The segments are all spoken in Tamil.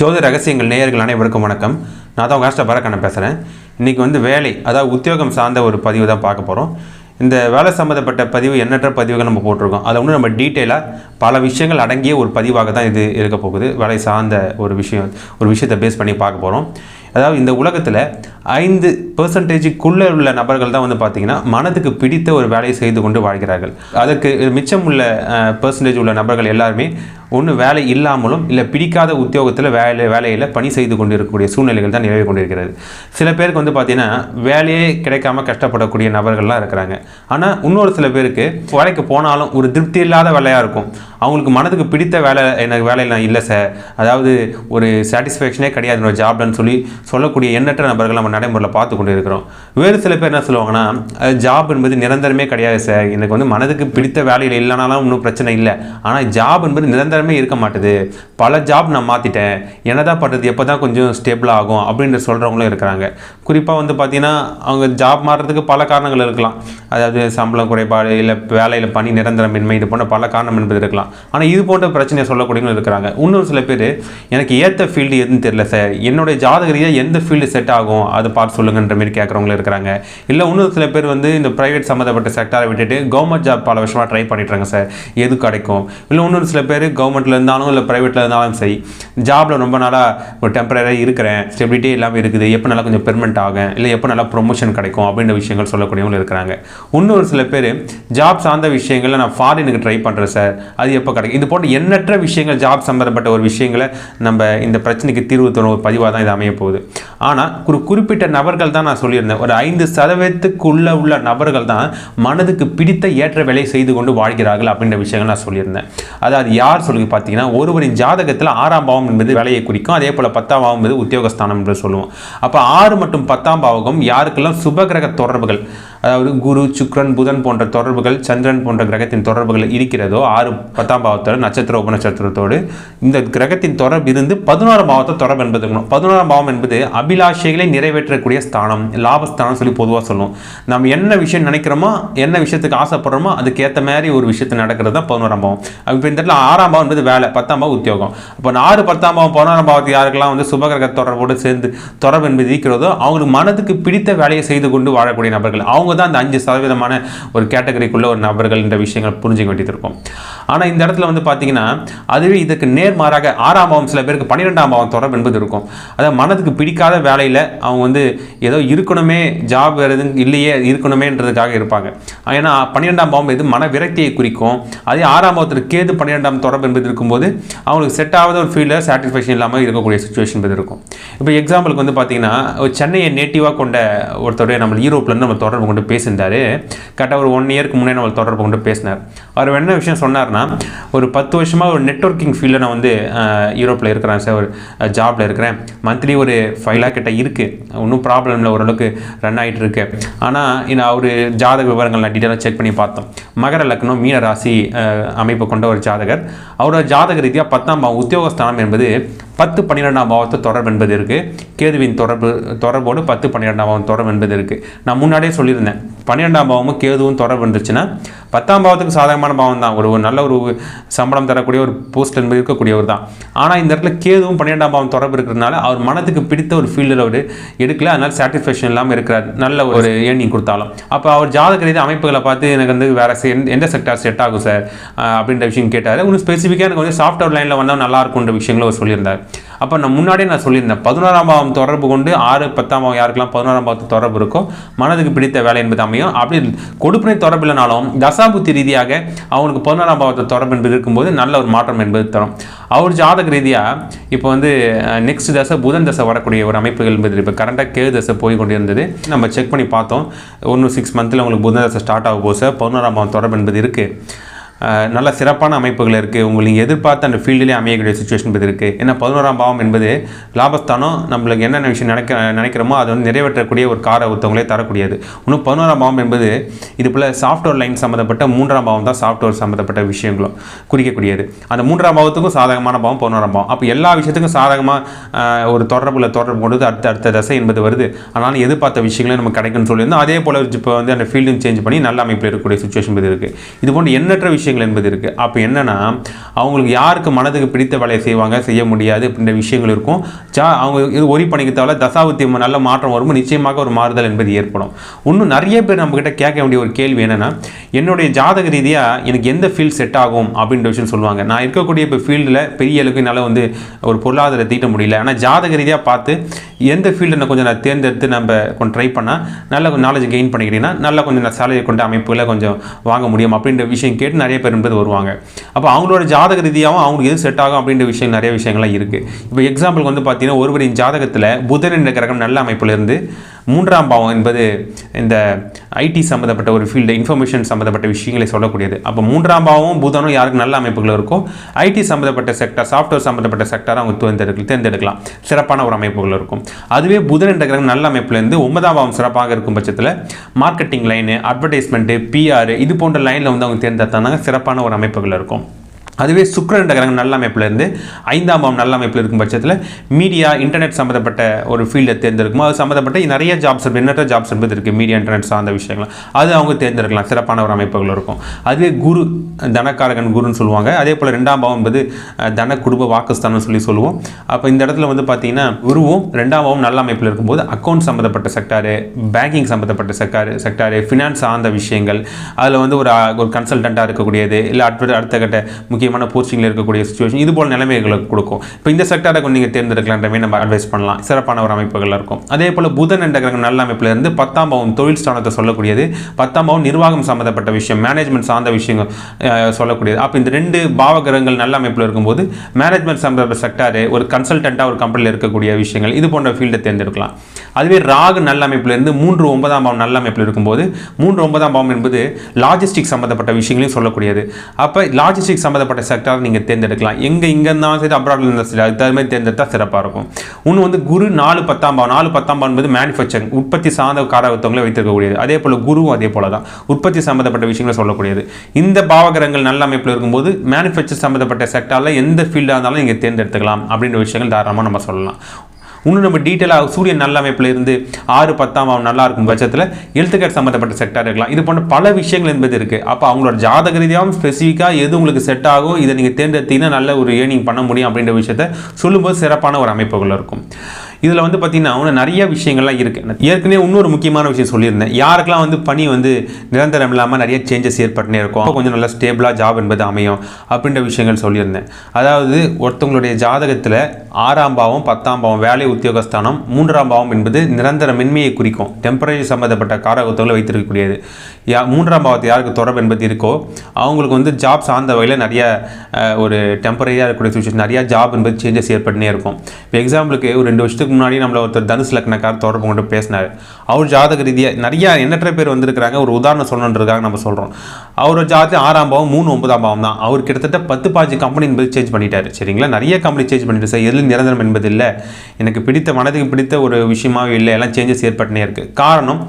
ஜோதி ரகசியங்கள் நேயர்கள் அனைவருக்கும் வணக்கம். நான் தான் உங்கள் ஆஸ்டா பரக்கண்ணன் பேசுகிறேன் இன்றைக்கி வந்து வேலை அதாவது உத்தியோகம் சார்ந்த ஒரு பதிவு தான் பார்க்க போகிறோம் இந்த வேலை சம்மந்தப்பட்ட பதிவு எண்ணற்ற பதிவுகள் நம்ம போட்டிருக்கோம். அதை வந்து நம்ம டீட்டெயிலாக பல விஷயங்கள் அடங்கிய ஒரு பதிவாக தான் இது இருக்க போகுது. வேலை சார்ந்த ஒரு விஷயம் ஒரு விஷயத்தை பேஸ் பண்ணி பார்க்க போகிறோம் அதாவது இந்த உலகத்தில் ஐந்து பெர்சன்டேஜுக்குள்ளே உள்ள நபர்கள் தான் வந்து பார்த்திங்கன்னா மனதுக்கு பிடித்த ஒரு வேலையை செய்து கொண்டு வாழ்கிறார்கள். அதற்கு மிச்சம் உள்ள பெர்சன்டேஜ் உள்ள நபர்கள் எல்லாருமே ஒன்று வேலை இல்லாமலும் இல்லை பிடிக்காத உத்தியோகத்தில் வேலை வேலையில் பணி செய்து கொண்டிருக்கக்கூடிய சூழ்நிலைகள் தான் நிலவி கொண்டிருக்கிறது. சில பேருக்கு வந்து பார்த்திங்கன்னா வேலையே கிடைக்காம கஷ்டப்படக்கூடிய நபர்கள்லாம் இருக்கிறாங்க. ஆனால் இன்னொரு சில பேருக்கு வேலைக்கு போனாலும் ஒரு திருப்தி இல்லாத வேலையாக இருக்கும். அவங்களுக்கு மனதுக்கு பிடித்த வேலை எனக்கு வேலையெல்லாம் இல்லை சார் அதாவது ஒரு சாட்டிஸ்ஃபேக்ஷனே கிடையாது என்னோட ஜாப்லன்னு சொல்லி சொல்லக்கூடிய எண்ணற்ற நபர்கள் நம்ம நடைமுறையில் பார்த்து கொண்டு இருக்கிறோம் வேறு சில பேர் என்ன சொல்லுவாங்கன்னா ஜாப் என்பது நிரந்தரமே கிடையாது சார் எனக்கு வந்து மனதுக்கு பிடித்த வேலையில் இல்லைனாலும் ஒன்றும் பிரச்சனை இல்லை. ஆனால் ஜாப் என்பது நிரந்தரமே இருக்க மாட்டுது. பல ஜாப் நான் மாற்றிட்டேன் என்ன தான் பண்ணுறது எப்போ தான் கொஞ்சம் ஸ்டேபிள் ஆகும்? அப்படின்ற சொல்கிறவங்களும் இருக்கிறாங்க. குறிப்பாக வந்து பார்த்திங்கன்னா அவங்க ஜாப் மாறுறதுக்கு பல காரணங்கள் இருக்கலாம். அதாவது சம்பளம் குறைபாடு இல்லை வேலையில் பணி நிரந்தரமின்மை இது போன்ற பல காரணம் என்பது இருக்கலாம். ஆனால் இது போன்ற பிரச்சனையை சொல்லக்கூடியவங்களும் இருக்கிறாங்க. இன்னொரு சில பேர் எனக்கு ஏற்ற ஃபீல்டு எதுன்னு தெரியல சார் என்னுடைய ஜாதக ரீதியாக எந்த ஃபீல்டு செட் ஆகும் அதை பார்த்து சொல்லுங்கன்ற மாதிரி கேட்குறவங்களும் இருக்கிறாங்க. இல்லை இன்னொரு சில பேர் வந்து இந்த ப்ரைவேட் சம்மந்தப்பட்ட செக்டாரை விட்டுட்டு கவர்மெண்ட் ஜாப் பல வருஷமாக ட்ரை பண்ணிட்டுறாங்க சார் எது கிடைக்கும்? இல்லை இன்னொரு சில பேர் கவர்மெண்ட்டில் இருந்தாலும் இல்லை ப்ரைவேட்டில் இருந்தாலும் சரி ஜாபில் ரொம்ப நாளாக ஒரு டெம்பரரியாக இருக்கிறேன். ஸ்டெபிலிட்டி இல்லாமல் இருக்குது. எப்போ நல்லா கொஞ்சம் பெர்மனெண்ட் ஆகும் இல்லை எப்போ நல்லா ப்ரொமோஷன் கிடைக்கும்? அப்படின்ற விஷயங்கள் சொல்லக்கூடியவங்களும் இருக்கிறாங்க. இன்னொரு சில பேர் ஜாப் சார்ந்த விஷயங்களில் நான் ஃபாரினுக்கு ட்ரை பண்ணுறேன் சார் அது எப்போ கிடைக்கும்? இது போன்ற எண்ணற்ற விஷயங்கள் ஜாப் சம்மந்தப்பட்ட ஒரு விஷயங்களை நம்ம இந்த பிரச்சனைக்கு தீர்வு தரும் ஒரு பதிவாக தான் இது அமைய போகுது ஆனால் ஒரு குறிப்பிட்ட நபர்கள் தான் நான் சொல்லியிருந்தேன். ஒரு ஐந்து சதவீதத்துக்குள்ள உள்ள நபர்கள் தான் மனதுக்கு பிடித்த ஏற்ற வேலையை செய்து கொண்டு வாழ்கிறார்கள் அப்படின்ற விஷயங்கள் நான் சொல்லியிருந்தேன். அதாவது யார் சொல்லி பார்த்தீங்கன்னா ஒருவரின் ஜாதகத்தில் ஆறாம் பாவம் என்பது வேலையை குறிக்கும். அதே போல் பத்தாம் பாவம் என்பது உத்தியோகஸ்தானம் என்று சொல்லுவோம். அப்போ ஆறு மற்றும் பத்தாம் பாவகம் யாருக்கெல்லாம் சுபகிரக தொடர்புகள் அதாவது குரு சுக்ரன் புதன் போன்ற தொடர்புகள் சந்திரன் போன்ற கிரகத்தின் தொடர்புகள் இருக்கிறதோ ஆறு பத்தாம் பாவத்தோடு நட்சத்திர உபநட்சத்திரத்தோடு இந்த கிரகத்தின் தொடர்பு இருந்து பதினோராம் பாவத்தை தொடர்பு என்பது இருக்கணும் பதினோராம் பாவம் என்பது அபிலாஷைகளை நிறைவேற்றக்கூடிய ஸ்தானம் லாபஸ்தானம் சொல்லி பொதுவாக சொல்லுவோம். நம்ம என்ன விஷயம் நினைக்கிறோமோ என்ன விஷயத்துக்கு ஆசைப்படுறோமோ அதுக்கு ஏற்ற மாதிரி ஒரு விஷயத்து நடக்கிறது தான் பதினோராம் பாவம். இப்போ இந்த இடத்துல ஆறாம் பாவம் என்பது வேலை பத்தாம் பாவம் உத்தியோகம். அப்போ ஆறு பத்தாம் பாவம் பதினோராம் பாவத்துக்கு யாருக்கெல்லாம் வந்து சுபகிரக தொடர்போடு சேர்ந்து தொடர்பு என்பது இருக்கிறதோ அவங்களுக்கு மனதுக்கு பிடித்த வேலையை செய்து கொண்டு வாழக்கூடிய நபர்கள். அவங்க தான் அந்த அஞ்சு சதவீதமான ஒரு கேட்டகரிக்குள்ள ஒரு நபர்கள் என்ற விஷயங்கள் புரிஞ்சுக்க வேண்டியது இருக்கும். ஆனால் இந்த இடத்துல வந்து பார்த்தீங்கன்னா அதுவே இதுக்கு நேர்மாறாக ஆறாம் பாவம் சில பேருக்கு பன்னிரெண்டாம் பாவம் தொடர்பு என்பது இருக்கும். அதாவது மனதுக்கு பிடிக்காத வேலையில் அவங்க வந்து ஏதோ இருக்கணுமே ஜாப் வேறு எதுவும் இல்லையே இருக்கணுமேன்றதுக்காக இருப்பாங்க. ஏன்னா பன்னிரெண்டாம் பாவம் எது மன விரக்தியை குறிக்கும். அதே ஆறாம் பாவத்தில் கேது பன்னிரெண்டாம் தொடர்பு என்பது இருக்கும்போது அவங்களுக்கு செட் ஆகாத ஒரு ஃபீல்டில் சாட்டிஸ்ஃபேக்ஷன் இல்லாமல் இருக்கக்கூடிய சுச்சுவேஷன் என்பது இருக்கும். இப்போ எக்ஸாம்பிளுக்கு வந்து பார்த்தீங்கன்னா ஒரு சென்னையை நேட்டிவாக கொண்ட ஒருத்தருடைய நம்ம யூரோப்லேருந்து நம்ம தொடர்பு கொண்டு பேசியிருந்தார். கரெக்டாக ஒரு ஒன் இயருக்கு முன்னே நம்ம தொடர்பு கொண்டு பேசினார். அவர் என்ன விஷயம் சொன்னார்னா ஒரு பத்து வருஷமாக ஒரு நெட்ஒர்க்கிங் ஃபீல்டில் நான் வந்து யூரோப்பில் இருக்கிறேன் சார் ஒரு ஜாபில் இருக்கிறேன். மந்த்லி ஒரு ஃபைவ் லேக் கிட்ட இருக்குது ஒன்றும் ப்ராப்ளம் இல்லை. ஓரளவுக்கு ரன் ஆகிட்டு இருக்கு. ஆனால் இன்னும் அவர் ஜாதக விவரங்கள் நான் டீட்டெயிலாக செக் பண்ணி பார்த்தோம். மகர லக்னம் மீன ராசி அமைப்பு கொண்ட ஒரு ஜாதகர். அவரோட ஜாதக ரீதியாக பத்தாம் உத்தியோகஸ்தானம் என்பது பத்து பன்னிரெண்டாம் பாவத்தை தொடர்பு என்பது இருக்குது கேதுவின் தொடர்பு தொடர்போடு பத்து பன்னிரெண்டாம் பாவம் தொடர்பு என்பது இருக்குது நான் முன்னாடியே சொல்லியிருந்தேன். பன்னிரெண்டாம் பாவமும் கேதுவும் தொடர்பு இருந்துச்சுன்னா பத்தாம் பாவத்துக்கு சாதகமான பாவம் தான். ஒரு ஒரு நல்ல ஒரு சம்பளம் தரக்கூடிய ஒரு போஸ்ட் என்பது இருக்கக்கூடியவர் தான். ஆனால் இந்த இடத்துல கேதுவும் பன்னிரெண்டாம் பாவம் தொடர்பு இருக்கிறதுனால அவர் மனதுக்கு பிடித்த ஒரு ஃபீல்டில் அவர் எடுக்கல. அதனால சாட்டிஸ்ஃபேக்ஷன் இல்லாமல் இருக்கிறார். நல்ல ஒரு ஏர்னிங் கொடுத்தாலும். அப்போ அவர் ஜாதக ரீதி அமைப்புகளை பார்த்து எனக்கு வந்து வேற எந்த- செக்டார் செட் ஆகும் சார் அப்படின்ற விஷயம் கேட்டார். இன்னும் ஸ்பெசிஃபிக்காக எனக்கு வந்து சாஃப்ட்வேர் லைனில் வந்தால் நல்லா இருக்கும்ன்ற விஷயங்களும் அவர் சொல்லியிருந்தார். அப்போ நான் முன்னாடியே நான் சொல்லியிருந்தேன் பதினோராம் பாவம் தொடர்பு கொண்டு ஆறு பத்தாம் பாவம் யாருக்கெல்லாம் பதினோராம் பாவத்து தொடர்பு இருக்கோ மனதுக்கு பிடித்த வேலை என்பது அமையும். அப்படி கொடுப்பினை தொடர்பு இல்லைனாலும் தசாபுத்தி ரீதியாக அவங்களுக்கு பதினோராம் பாவத்தை தொடர்பு என்பது இருக்கும்போது நல்ல ஒரு மாற்றம் என்பது தரும். அவர் ஜாதக ரீதியாக இப்போ வந்து நெக்ஸ்ட் தசை புதன் தசை வரக்கூடிய ஒரு அமைப்புகள் என்பது இப்போ கரண்டாக கேது தசை போய் கொண்டிருந்தது. நம்ம செக் பண்ணி பார்த்தோம். ஒன்று சிக்ஸ் மந்த்தில் உங்களுக்கு புதன் தசை ஸ்டார்ட் ஆகும் போது சார் பதினோராம் பாவம் தொடர்பு என்பது இருக்குது நல்ல சிறப்பான அமைப்புகள் இருக்குது உங்களுக்கு எதிர்பார்த்த அந்த ஃபீல்டிலே அமையக்கூடிய சுச்சுவேஷன் பற்றி இருக்குது ஏன்னா பதினோராம் பாவம் என்பது லாபஸ்தானம் நம்மளுக்கு என்னென்ன விஷயம் நினைக்க நினைக்கிறோமோ அதை வந்து நிறைவேற்றக்கூடிய ஒரு காரை ஒருத்தவங்களே தரக்கூடியது. இன்னும் பதினோராம் பாவம் என்பது இது போல் சாஃப்ட்வேர் லைன் சம்மந்தப்பட்ட மூன்றாம் பாவம் தான் சாஃப்ட்வேர் சம்மந்தப்பட்ட விஷயங்களும் குறிக்கக்கூடியது. அந்த மூன்றாம் பாவத்துக்கும் சாதகமான பாவம் பதினோராம் பாவம். அப்போ எல்லா விஷயத்துக்கும் சாதகமாக ஒரு தொடர்புல தொடர்பு கொண்டு அடுத்த அடுத்த தசை என்பது வருது. அதனால் எதிர்பார்த்த விஷயங்களும் நமக்கு கிடைக்கும்னு சொல்லியிருந்தோம். அதே போல் இப்போ வந்து அந்த ஃபீல்டும் சேஞ்ச் பண்ணி நல்ல அமைப்பில் இருக்கக்கூடிய சுச்சுவேஷன் என்பது இருக்குது இது போன்ற எண்ணற்ற விஷயம் விஷயங்கள் என்பது இருக்குது அப்போ என்னன்னா அவங்களுக்கு யாருக்கு மனதுக்கு பிடித்த வேலையை செய்வாங்க செய்ய முடியாது அப்படின்ற விஷயங்கள் இருக்கும். ஜா அவங்க இது ஒரி பண்ணிக்க தேவை தசாபுத்தி நல்ல மாற்றம் வரும்போது நிச்சயமாக ஒரு மாறுதல் என்பது ஏற்படும். இன்னும் நிறைய பேர் நம்மக்கிட்ட கேட்க வேண்டிய ஒரு கேள்வி என்னென்னா என்னுடைய ஜாதக ரீதியாக எனக்கு எந்த ஃபீல்ட் செட் ஆகும் அப்படின்ற விஷயம் சொல்லுவாங்க. நான் இருக்கக்கூடிய இப்போ ஃபீல்டில் பெரிய அளவுக்கு என்னால் வந்து ஒரு பொருளாதார தீட்ட முடியல. ஆனால் ஜாதக ரீதியாக பார்த்து எந்த ஃபீல்டை நான் கொஞ்சம் நான் தேர்ந்தெடுத்து நம்ம கொஞ்சம் ட்ரை பண்ணால் நல்ல நாலேஜ் கெயின் பண்ணிக்கிட்டீங்கன்னா நல்லா கொஞ்சம் நான் சேலரி கொண்ட அமைப்புகளை கொஞ்சம் வாங்க முடியும் அப்படின்ற விஷயம் கேட்டு நிறைய பேர் என்பது வருவாங்க. அப்போ அவங்களோட ஜாதக ரீதியாகவும் அவங்களுக்கு எது செட் ஆகும் அப்படின்ற விஷயம் நிறைய விஷயங்கள்லாம் இருக்குது இப்போ எக்ஸாம்பிள் வந்து பார்த்தீங்கன்னா ஒருவரின் ஜாதகத்தில் புதன் என்ற கிரகம் நல்ல அமைப்பிலிருந்து மூன்றாம் பாவம் என்பது இந்த ஐடி சம்மந்தப்பட்ட ஒரு ஃபீல்டு இன்ஃபர்மேஷன் சம்மந்தப்பட்ட விஷயங்களை சொல்லக்கூடியது. அப்போ மூன்றாம் பாவமும் புதனும் யாருக்கு நல்ல அமைப்புகள் இருக்கோ ஐடி சம்மந்தப்பட்ட செக்டர் சாஃப்ட்வேர் சம்மந்தப்பட்ட செக்டரை அவங்க தேர்ந்தெடுக்க தேர்ந்தெடுக்கலாம். சிறப்பான ஒரு அமைப்புகள் இருக்கும். அதுவே புதன் என்ற கிரகம் நல்ல அமைப்புலேருந்து ஒன்பதாம் பாவம் சிறப்பாக இருக்கும் பட்சத்தில் மார்க்கெட்டிங் லைனு அட்வர்டைஸ்மெண்ட்டு பிஆர் இது போன்ற லைனில் வந்து அவங்க தேர்ந்தெடுத்தாங்க சிறப்பான ஒரு அமைப்புகள் இருக்கும். அதுவே சுக்கரன் கிரகம் நல்ல அமைப்பில் இருந்து ஐந்தாம் பாவம் நல்ல அமைப்பில் இருக்கும் பட்சத்தில் மீடியா இன்டர்நெட் சம்மந்தப்பட்ட ஒரு ஃபீல்டை தேர்ந்தெடுக்கும் அது சம்மந்தப்பட்ட நிறைய ஜாப்ஸ் எண்ணற்ற ஜாப்ஸ் என்பது இருக்குது மீடியா இன்டர்நெட் சார்ந்த விஷயங்கள் அது அவங்க தேர்ந்தெடுக்கலாம். சிறப்பான ஒரு அமைப்புகள் இருக்கும். அதுவே குரு தனக்காரகன் குருன்னு சொல்லுவாங்க. அதே போல் ரெண்டாம் பாவம் என்பது தன குடும்ப வாக்குஸ்தானம் சொல்லி சொல்லுவோம். அப்போ இந்த இடத்துல வந்து பார்த்தீங்கன்னா குருவும் ரெண்டாம் பாவம் நல்ல அமைப்பில் இருக்கும்போது அக்கௌண்ட் சம்மந்தப்பட்ட செக்டாரு பேங்கிங் சம்மந்தப்பட்ட செக்டாரு செக்டாரு ஃபினான்ஸ் சார்ந்த விஷயங்கள் அதில் வந்து ஒரு ஒரு கன்சல்டண்ட்டாக இருக்கக்கூடியது இல்லை அடுத்த அடுத்த கட்ட முக்கியமான போஸ்டிங்கில் இருக்கக்கூடிய சுச்சுவேஷன் இது போல் நிலைமைகளுக்கு கொடுக்கும். இப்போ இந்த செக்டாரை கொஞ்சம் நீங்கள் தேர்ந்தெடுக்கலான்றமே நம்ம அட்வைஸ் பண்ணலாம். சிறப்பான ஒரு அமைப்புகள் இருக்கும். அதே போல் புதன் என்ற கிரகம் நல்ல அமைப்பில் இருந்து பத்தாம் பாவம் தொழில் ஸ்தானத்தை சொல்லக்கூடியது. பத்தாம் பாவம் நிர்வாகம் சம்மந்தப்பட்ட விஷயம் மேனேஜ்மெண்ட் சார்ந்த விஷயங்கள் சொல்லக்கூடியது. அப்போ இந்த ரெண்டு பாவ கிரகங்கள் நல்ல அமைப்பில் இருக்கும்போது மேனேஜ்மெண்ட் சம்மந்தப்பட்ட செக்டாரு ஒரு கன்சல்டண்ட்டாக ஒரு கம்பெனியில் இருக்கக்கூடிய விஷயங்கள் இது போன்ற ஃபீல்டை தேர்ந்தெடுக்கலாம். அதுவே ராகு நல்ல அமைப்பிலிருந்து மூன்று ஒன்பதாம் பாவம் நல்ல அமைப்பில் இருக்கும்போது மூன்று ஒன்பதாம் பாவம் என்பது லாஜிஸ்டிக் சம்மந்தப்பட்ட விஷயங்களையும் சொல்லக்கூடியது. அப்போ லாஜிஸ்டிக் சம்மந்தப்பட்ட செக்டார் நீங்கள் தேர்ந்தெடுக்கலாம். எங்கே இங்கே இருந்தாலும் சரி அப்ராட்ல இருந்தாலும் சரி அது தகுந்த மாதிரி தேர்ந்தெடுத்தால் சிறப்பாக இருக்கும். இன்னும் வந்து குரு நாலு பத்தாம் பாவம். நாலு பத்தாம் பாவம் என்பது மேனுஃபேக்சரிங் உற்பத்தி சார்ந்த காரகத்தவங்களை வைத்திருக்கக்கூடியது. அதே போல் குருவும் அதே போல தான் உற்பத்தி சம்மந்தப்பட்ட விஷயங்களை சொல்லக்கூடியது. இந்த பாவகரங்கள் நல்ல அமைப்பில் இருக்கும்போது மேனுஃபேக்சர் சம்மந்தப்பட்ட செக்டாரில் எந்த ஃபீல்டாக இருந்தாலும் நீங்கள் தேர்ந்தெடுத்துக்கலாம். அப்படின்ற விஷயங்கள் தாராளமாக நம்ம சொல்லலாம். இன்னும் நம்ம டீட்டெயிலாக சூரியன் நல்ல அமைப்பில் இருந்து ஆறு பத்தாம் அவன் நல்லா இருக்கும் பட்சத்தில் எழுத்துக்கட் சம்மந்தப்பட்ட செக்டார் இருக்கலாம். இது போன்ற பல விஷயங்கள் என்பது இருக்குது அப்போ அவங்களோட ஜாதக ரீதியாகவும் ஸ்பெசிஃபிக்காக எது உங்களுக்கு செட் ஆகும் இதை நீங்கள் தேர்ந்தெடுத்தீங்கன்னா நல்ல ஒரு ஏர்னிங் பண்ண முடியும் அப்படின்ற விஷயத்த சொல்லும்போது சிறப்பான ஒரு அமைப்புகள் இருக்கும். இதில் வந்து பார்த்தீங்கன்னா இன்னும் நிறைய விஷயங்கள்லாம் இருக்குது ஏற்கனவே இன்னொரு முக்கியமான விஷயம் சொல்லியிருந்தேன். யாருக்கெல்லாம் வந்து பணி வந்து நிரந்தரம் இல்லாமல் நிறைய சேஞ்சஸ் ஏற்பட்டுனே இருக்கும் அப்போ கொஞ்சம் நல்லா ஸ்டேபிளாக ஜாப் என்பது அமையும் அப்படின்ற விஷயங்கள் சொல்லியிருந்தேன். அதாவது ஒருத்தவங்களுடைய ஜாதகத்தில் ஆறாம் பாவம் பத்தாம் பாவம் வேலை உத்தியோகஸ்தானம் மூன்றாம் பாவம் என்பது நிரந்தர மென்மையை குறிக்கும். டெம்பரரி சம்மந்தப்பட்ட காரகத்துவங்களை வைத்திருக்கக்கூடியது. யா மூன்றாம் பாவத்தை யாருக்கு தொடர்பு என்பது இருக்கோ அவங்களுக்கு வந்து ஜாப் சார்ந்த வகையில் நிறைய ஒரு டெம்பரரியாக இருக்கக்கூடிய சுச்சுவேஷன் நிறையா ஜாப் என்பது சேஞ்சஸ் ஏற்பட்டுனே இருக்கும். இப்போ எக்ஸாம்பிளுக்கு ஒரு ரெண்டு வருஷத்துக்கு முன்னாடி நம்மளை ஒருத்தர் தனுஷ் லக்னக்கார் தொடர்பு கொண்டு பேசினார். அவர் ஜாதக ரீதியாக நிறையா எண்ணற்ற பேர் வந்திருக்கிறாங்க. ஒரு உதாரணம் சொல்லணுன்றதுக்காக நம்ம சொல்கிறோம் அவர் ஜாதி ஆறாம் பாவம் மூணு ஒன்பதாம் பாவம் தான். அவர் கிட்டத்தட்ட பத்து பாஞ்சு கம்பெனி என்பது சேஞ்ச் பண்ணிட்டார். சரிங்களா? நிறைய கம்பெனி சேஞ்ச் பண்ணிட்டு சார் எதில் நிரந்தரம் என்பது இல்லை எனக்கு பிடித்த மனதுக்கு பிடித்த ஒரு விஷயமாவே இல்லை. எல்லாம் சேஞ்சஸ் ஏற்பட்டுனே இருக்குது காரணம்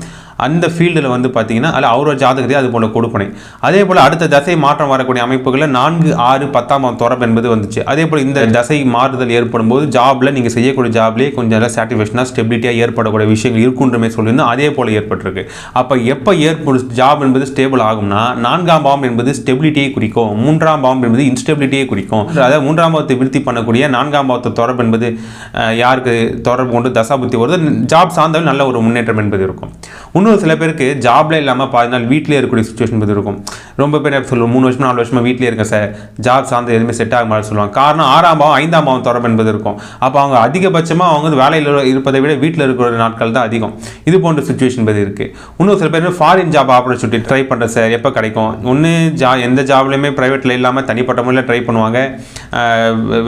அந்த ஃபீல்டில் வந்து பார்த்தீங்கன்னா அதில் அவரோட ஜாதகத்தை அது போல் கொடுப்பனை. அதே போல் அடுத்த தசை மாற்றம் வரக்கூடிய அமைப்புகளில் நான்கு ஆறு பத்தாம் தொடர்பு என்பது வந்துச்சு. அதே போல் இந்த தசை மாறுதல் ஏற்படும் போது ஜாபில் நீங்கள் செய்யக்கூடிய ஜாப்லேயே கொஞ்சம் நல்லா சாட்டிஸ்ஃபேக்ஷனாக ஸ்டெபிலிட்டியாக ஏற்படக்கூடிய விஷயங்கள் இருக்குன்றமே சொல்லியிருந்தோம் அதே போல் ஏற்பட்டிருக்கு. அப்போ எப்போ ஏற்படும் ஜாப் என்பது ஸ்டேபிள் ஆகும்னா நான்காம் பாவம் என்பது ஸ்டெபிலிட்டியை குறிக்கும். மூன்றாம் பாவம் என்பது இன்ஸ்டெபிலிட்டியை குறிக்கும். அதாவது மூன்றாம் பாவத்தை விருத்தி பண்ணக்கூடிய நான்காம் பாவத்தை தொடர்பு என்பது யாருக்கு தொடர்பு கொண்டு தசாபுத்தி வருது ஜாப் சார்ந்தாலும் நல்ல ஒரு முன்னேற்றம் என்பது இருக்கும். இன்னொரு சில பேருக்கு ஜாப்ல இல்லாமல் பாதி நாள் வீட்டிலே இருக்கக்கூடிய சுச்சுவேஷன் பற்றி இருக்கும். ரொம்ப பேர் சொல்லுவோம் மூணு வருஷம் நாலு வருஷமா வீட்டிலே இருக்கேன் சார் ஜாப் சார்ந்து எதுவுமே செட் ஆக மாதிரி சொல்லுவாங்க. காரணம் ஆறாம் பாவம் ஐந்தாம் பாவம் தொடர்பு என்பது இருக்கும். அப்போ அவங்க அதிகபட்சமாக அவங்க வந்து வேலையில் இருப்பதை விட வீட்டில் இருக்கிற நாட்கள் தான் அதிகம். இது போன்ற சுச்சுவேஷன் பற்றி இருக்குது இன்னும் சில பேர் ஃபாரின் ஜாப் ஆப்பர்ச்சுனிட்டி ட்ரை பண்ணுற சார் எப்போ கிடைக்கும்? ஒன்று ஜா எந்த ஜாப்லையுமே ப்ரைவேட்டில் இல்லாமல் தனிப்பட்ட முறையில் ட்ரை பண்ணுவாங்க.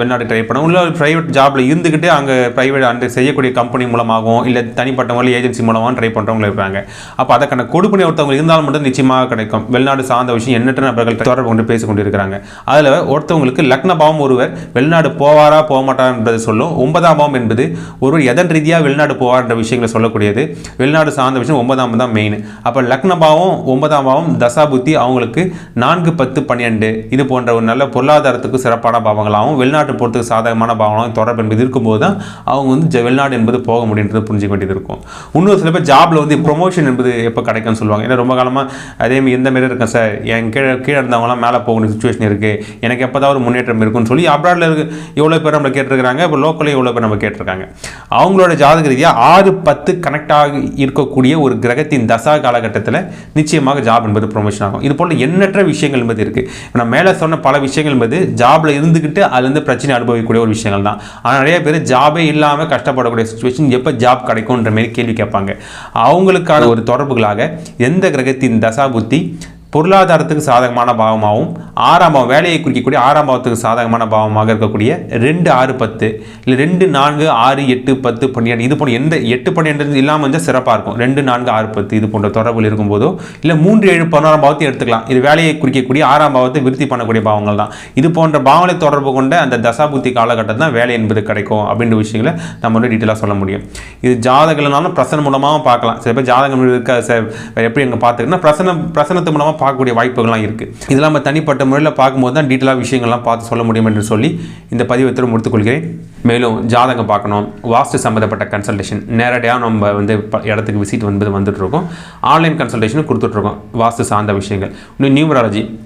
வெளிநாடு ட்ரை பண்ணுவாங்க உள்ள ப்ரைவேட் ஜாப்ல இருந்துக்கிட்டு அங்கே ப்ரைவேட் அந்த செய்யக்கூடிய கம்பெனி மூலமாகவும் இல்லை தனிப்பட்ட முறையில் ஏஜென்சி மூலமாகவும் ட்ரை பண்ணுறவங்க இருக்காங்க அப்போ அதற்கான கொடுப்பனை ஒருத்தவங்க இருந்தாலும் மட்டும் நிச்சயமாக கிடைக்கும். வெளிநாடு சார்ந்த விஷயம் எண்ணற்ற நபர்கள் தொடர்பு கொண்டு பேசிக்கொண்டு இருக்கிறாங்க அதில் ஒருத்தவங்களுக்கு லக்னபாவம் ஒருவர் வெளிநாடு போவாரா போக மாட்டாரா என்பதை சொல்லும். ஒன்பதாம் பாவம் என்பது ஒருவர் எதன் ரீதியாக வெளிநாடு போவார் என்ற விஷயங்களை சொல்லக்கூடியது. வெளிநாடு சார்ந்த விஷயம் ஒன்பதாம் தான் மெயின் அப்போ லக்னபாவம் ஒன்பதாம் பாவம் தசாபுத்தி அவங்களுக்கு நான்கு பத்து பன்னிரெண்டு இது போன்ற ஒரு நல்ல பொருளாதாரத்துக்கு சிறப்பான பாவங்களாகவும் வெளிநாட்டு போகிறதுக்கு சாதகமான பாவங்களாகவும் தொடர்பு என்பது இருக்கும்போது தான் அவங்க வந்து வெளிநாடு என்பது போக முடியுன்றது புரிஞ்சுக்க வேண்டியது இருக்கும். இன்னொரு சில பேர் ஜாப்ல வந்து ப்ரொமோஷன் ப்ரொமோஷன் என்பது எப்போ கிடைக்கும்னு சொல்லுவாங்க. ஏன்னா ரொம்ப காலமாக அதே மாதிரி மாரி இருக்கேன் சார். என் கீழே கீழே இருந்தவங்களாம் மேலே போகணும் சுச்சுவேஷன் இருக்குது எனக்கு எப்போ தான் ஒரு முன்னேற்றம் இருக்குன்னு சொல்லி அப்ராடில் இருக்கு இவ்வளோ பேர் நம்ம கேட்டிருக்காங்க இப்போ லோக்கலில் இவ்வளோ பேர் நம்ம கேட்டிருக்காங்க. அவங்களோட ஜாதக ரீதியாக ஆறு பத்து கனெக்ட் ஆகி இருக்கக்கூடிய ஒரு கிரகத்தின் தசா காலகட்டத்தில் நிச்சயமாக ஜாப் என்பது ப்ரொமோஷன் ஆகும். இது போல் எண்ணற்ற விஷயங்கள் என்பது இருக்குது இப்போ நான் மேலே சொன்ன பல விஷயங்கள் என்பது ஜாபில் இருந்துக்கிட்டு அதுலேருந்து பிரச்சனை அனுபவிக்கக்கூடிய ஒரு விஷயங்கள் தான். ஆனால் நிறைய பேர் ஜாபே இல்லாமல் கஷ்டப்படக்கூடிய சுச்சுவேஷன் எப்போ ஜாப் கிடைக்கும்ன்ற மாரி கேள்வி கேட்பாங்க. அவங்களுக்கான ஒரு தொடர்புகளாக எந்த கிரகத்தின் தசாபுத்தி பொருளாதாரத்துக்கு சாதகமான பாவமாகவும் ஆறாம் பாவம் வேலையை குறிக்கக்கூடிய ஆறாம் பாவத்துக்கு சாதகமான பாவமாக இருக்கக்கூடிய ரெண்டு ஆறு பத்து இல்லை ரெண்டு நான்கு ஆறு எட்டு பத்து பன்னிரெண்டு இது போன்ற எந்த எட்டு பன்னிரெண்டு இல்லாமல் வந்து சிறப்பாக இருக்கும். ரெண்டு நான்கு ஆறு பத்து இது போன்ற தொடர்புகள் இருக்கும்போதோ இல்லை மூன்று ஏழு பதினோராம் பாவத்தையும் எடுத்துக்கலாம். இது வேலையை குறிக்கக்கூடிய ஆறாம் பாவத்தை விருத்தி பண்ணக்கூடிய பாவங்கள் தான். இது போன்ற பாவங்களை தொடர்பு கொண்ட அந்த தசாபுத்தி காலகட்டம் தான் வேலை என்பது கிடைக்கும் அப்படின்ற விஷயங்களை நம்ம வந்து டீட்டெயிலாக சொல்ல முடியும். இது ஜாதகம்னாலும் பிரசனம் மூலமாகவும் பார்க்கலாம். சில பேர் ஜாதகம் இருக்க எப்படி எங்கே பார்த்துக்கிட்டா பிரசனம் பிரசனத்து மூலமாக பார்க்கக்கூடிய வாய்ப்புகள்லாம் இருக்குது இதெல்லாம் நம்ம தனிப்பட்ட முறையில் பார்க்கும்போது தான் டீட்டெயிலாக விஷயங்கள்லாம் பார்த்து சொல்ல முடியும் என்று சொல்லி இந்த பதிவை முடித்துக்கொள்கிறேன் மேலும் ஜாதகம் பார்க்கணும். வாஸ்து சம்மந்தப்பட்ட கன்சல்டேஷன் நேரடியாக நம்ம வந்து ப- இடத்துக்கு விசிட் வந்து வந்துட்டு இருக்கோம். ஆன்லைன் கன்சல்டேஷனும் கொடுத்துட்ருக்கோம் வாஸ்து சார்ந்த விஷயங்கள். இன்னும் நியூமராலஜி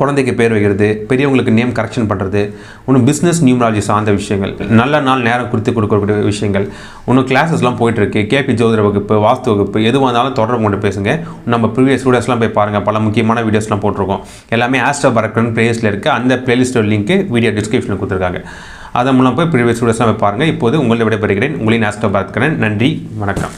குழந்தைக்கு பேர் வைக்கிறது பெரியவங்களுக்கு நேம் கரெக்ஷன் பண்ணுறது இன்னும் பிஸ்னஸ் நியூமராலஜி சார்ந்த விஷயங்கள் நல்ல நாள் நேரம் குறித்து கொடுக்கக்கூடிய விஷயங்கள் இன்னும் கிளாஸஸ்லாம் போயிட்டுருக்கு கேபி ஜோதிட வகுப்பு வாஸ்து வகுப்பு எதுவாக இருந்தாலும் தொடர்பு கொண்டு பேசுங்க. நம்ம ப்ரீவியஸ் வீடியோஸ்லாம் போய் பாருங்கள் பல முக்கியமான வீடியோஸ்லாம் போட்டிருக்கோம். எல்லாமே ஆஸ்ட்ரோ பரக்கன் பிளேலிஸ்ட்டில் இருக்குது அந்த பிளேலிஸ்ட்டோட லிங்க்கு வீடியோ டிஸ்கிரிப்ஷனில் கொடுத்துருக்காங்க. அதன் மூலம் போய் ப்ரீவியஸ் வீடியோஸ்லாம் போய் பாருங்கள் இப்போது உங்களை விடைபெறுகிறேன். உங்களின் ஆஸ்ட்ரோ பரத்கரன் நன்றி வணக்கம்.